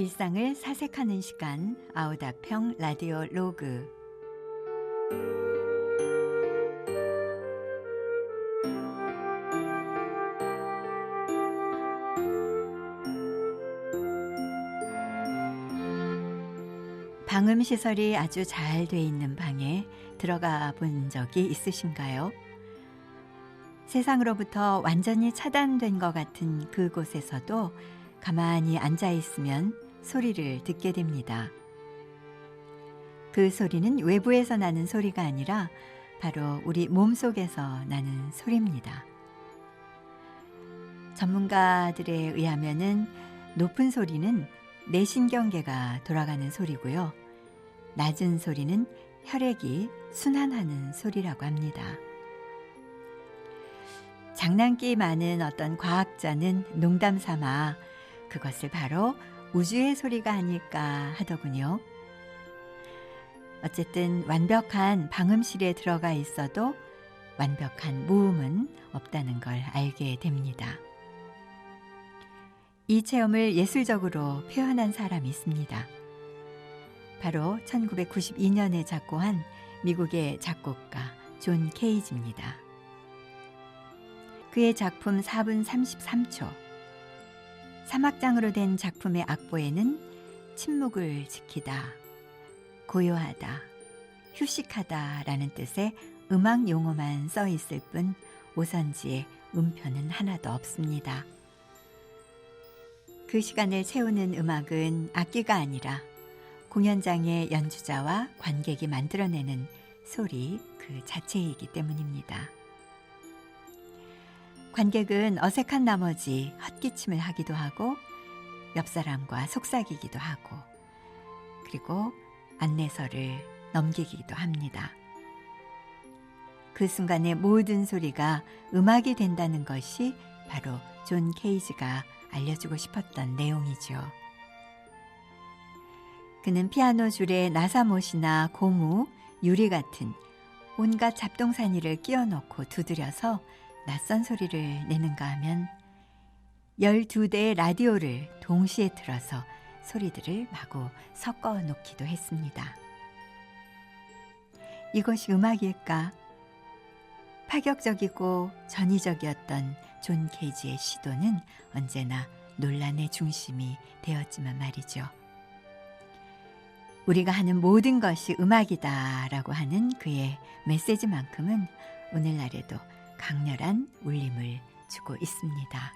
일상을 사색하는 시간 아우다평 라디오 로그 방음 시설이 아주 잘 돼 있는 방에 들어가 본 적이 있으신가요? 세상으로부터 완전히 차단된 것 같은 그곳에서도 가만히 앉아 있으면 소리를 듣게 됩니다. 그 소리는 외부에서 나는 소리가 아니라 바로 우리 몸 속에서 나는 소리입니다. 전문가들에 의하면은 높은 소리는 내신경계가 돌아가는 소리고요. 낮은 소리는 혈액이 순환하는 소리라고 합니다. 장난기 많은 어떤 과학자는 농담 삼아 그것을 바로 우주의 소리가 아닐까 하더군요. 어쨌든 완벽한 방음실에 들어가 있어도 완벽한 모음은 없다는 걸 알게 됩니다. 이 체험을 예술적으로 표현한 사람이 있습니다. 바로 1992년에 작고한 미국의 작곡가 존 케이지입니다. 그의 작품 4분 33초. 사막장으로 된 작품의 악보에는 침묵을 지키다, 고요하다, 휴식하다 라는 뜻의 음악 용어만 써 있을 뿐 오선지에 음표는 하나도 없습니다. 그 시간을 채우는 음악은 악기가 아니라 공연장의 연주자와 관객이 만들어내는 소리 그 자체이기 때문입니다. 관객은 어색한 나머지 헛기침을 하기도 하고 옆 사람과 속삭이기도 하고 그리고 안내서를 넘기기도 합니다. 그 순간의 모든 소리가 음악이 된다는 것이 바로 존 케이지가 알려주고 싶었던 내용이죠. 그는 피아노 줄에 나사못이나 고무, 유리 같은 온갖 잡동사니를 끼워 넣고 두드려서 낯선 소리를 내는가 하면 12대의 라디오를 동시에 틀어서 소리들을 마구 섞어 놓기도 했습니다. 이것이 음악일까? 파격적이고 전위적이었던 존 케이지의 시도는 언제나 논란의 중심이 되었지만 말이죠. 우리가 하는 모든 것이 음악이다라고 하는 그의 메시지만큼은 오늘날에도 강렬한 울림을 주고 있습니다.